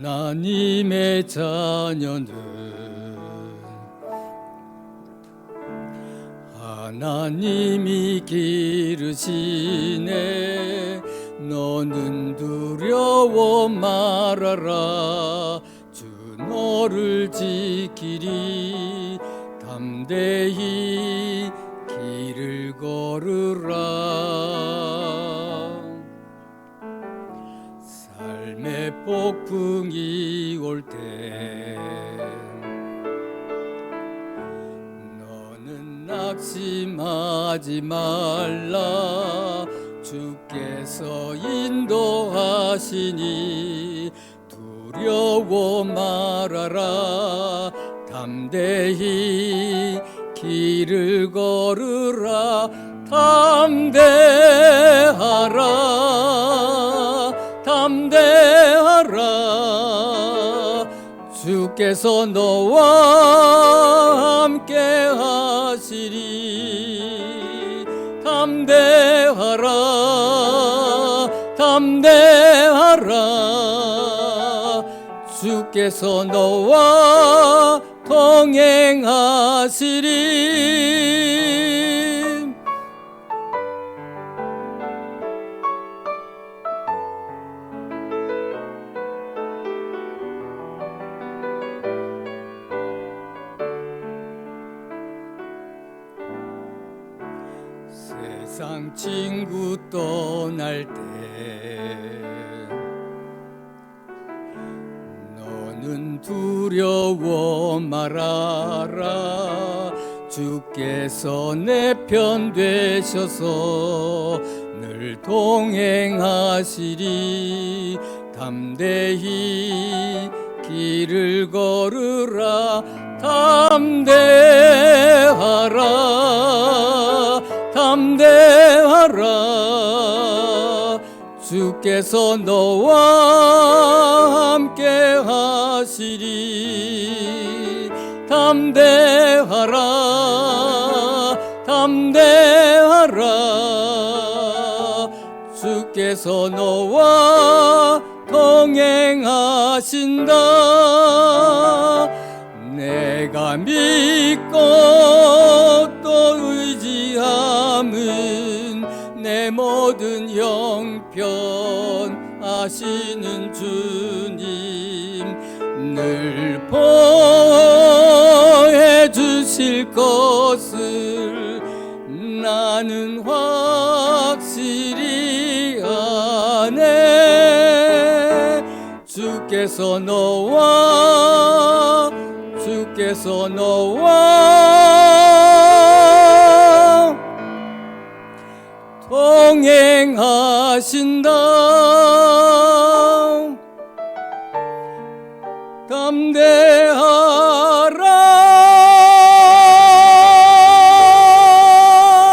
하나님의 자녀는 하나님이 기르시네. 너는 두려워 말아라. 주 너를 지키리. 담대히 길을 걸으라 폭풍이 올 때 너는 낙심하지 말라. 주께서 인도하시니 두려워 말아라. 담대히 길을 걸으라. 담대하라. 담대하라 주께서 너와 함께 하시리. 담대하라 담대하라. 주께서 너와 동행하시리 세상 친구 떠날 때 너는 두려워 말아라. 주께서 내 편 되셔서 늘 동행하시리. 담대히 길을 걸으라. 담대하라. 담대 하라 주께서 너와 함께 하시리. 담대하라 담대하라. 주께서 너와 동행하신다. 내가 믿고 또 의지함은 내 모든 형편 아시는 주님 늘 보해 주실 것을 나는 확실히 아네. 주께서 너와 주께서 너와 동행하신다 담대하라